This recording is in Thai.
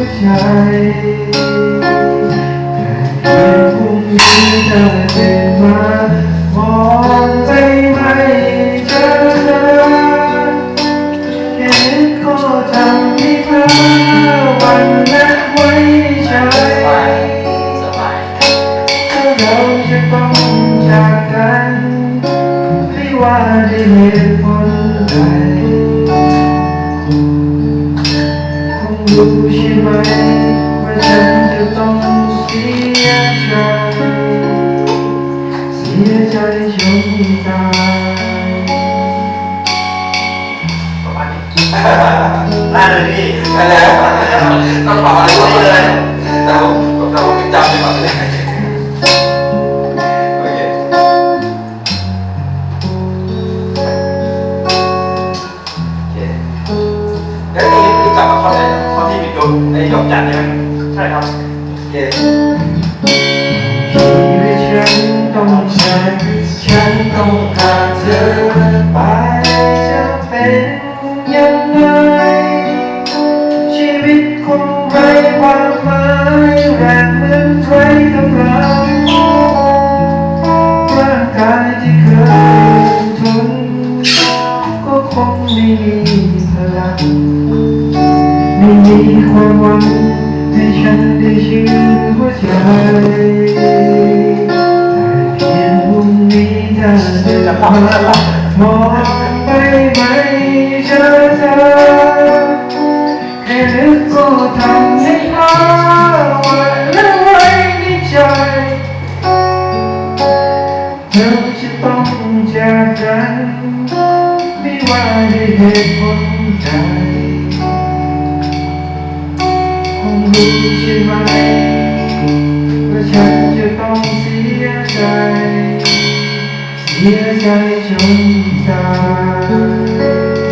หัวใจแต่เพียงพรุ่งนี้เธอเดินมามองไปไม่เจอเธอแค่นึกก็ทำให้เพ้อวันและไว้ใจถ้าเราจะต้องจากกัน ไม่ว่าด้วยเหตุผลใด รู้ใช่ไหมว่าฉันจะต้องเสียใจ เสียใจจนตายประมาณนี้ได้เลยพี่ได้แล้วต้องบอกอะไรพวกนี้เลย ในดวงจันทร์ใช่ไหมใช่ครับโอเคชีวิตฉันต้องใช้ฉันต้องการเธอไปจะเป็นยังไงชีวิตคงไร้ความหมายแรงเหมือนใครกำลังร่างกายที่เคยทนก็คงไม่มีพลังไม่มีความหวัง ให้ฉันได้ชื่นหัวใจแต่เพียงพรุ่งนี้เธอเดินมามองไปไม่เจอเธอแค่นึกก็ทำให้อ้าวันและไว้ในใจเราจะต้องจากกันไม่ว่าด้วยเหตุผลใด คงรู้ใช่ไหมว่าฉันจะต้องเสียใจ เสียใจจนตาย